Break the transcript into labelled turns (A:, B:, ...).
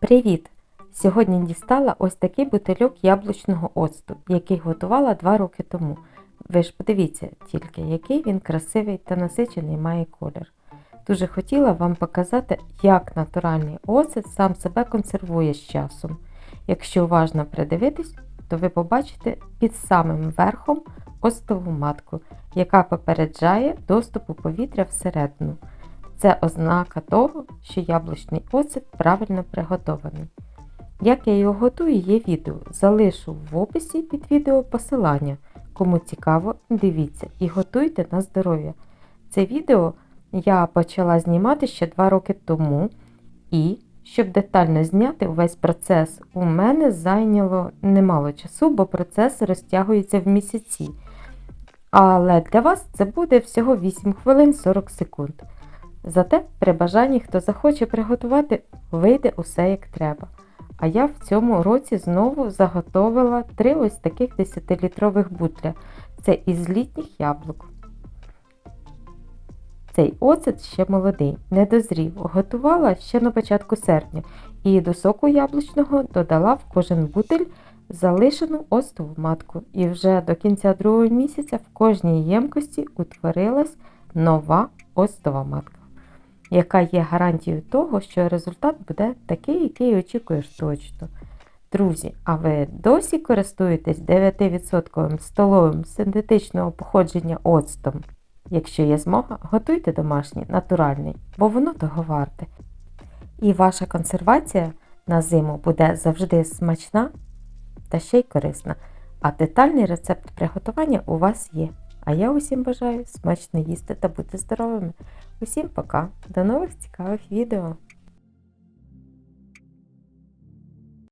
A: Привіт! Сьогодні дістала ось такий бутильок яблучного оцту, який готувала 2 роки тому. Ви ж подивіться тільки, який він красивий та насичений має колір. Дуже хотіла вам показати, як натуральний оцет сам себе консервує з часом. Якщо уважно придивитись, то ви побачите під самим верхом оцтову матку, яка попереджає доступу повітря всередину. Це ознака того, що яблучний оцет правильно приготований. Як я його готую, є відео. Залишу в описі під відео посилання. Кому цікаво, дивіться і готуйте на здоров'я. Це відео я почала знімати ще 2 роки тому, і щоб детально зняти увесь процес, у мене зайняло немало часу, бо процес розтягується в місяці. Але для вас це буде всього 8 хвилин 40 секунд. Зате при бажанні, хто захоче приготувати, вийде усе як треба. А я в цьому році знову заготовила три ось таких 10-літрових бутля. Це із літніх яблук. Цей оцет ще молодий, не дозрів. Готувала ще на початку серпня і до соку яблучного додала в кожен бутиль залишену остову матку. І вже до кінця другого місяця в кожній ємкості утворилась нова остова матка яка є гарантією того, що результат буде такий, який очікуєш точно. Друзі, а ви досі користуєтесь 9% столовим синтетичного походження оцтом? Якщо є змога, готуйте домашній, натуральний, бо воно того варте. І ваша консервація на зиму буде завжди смачна та ще й корисна. А детальний рецепт приготування у вас є. А я усім бажаю смачно їсти та бути здоровими. Усім пока! До нових цікавих відео!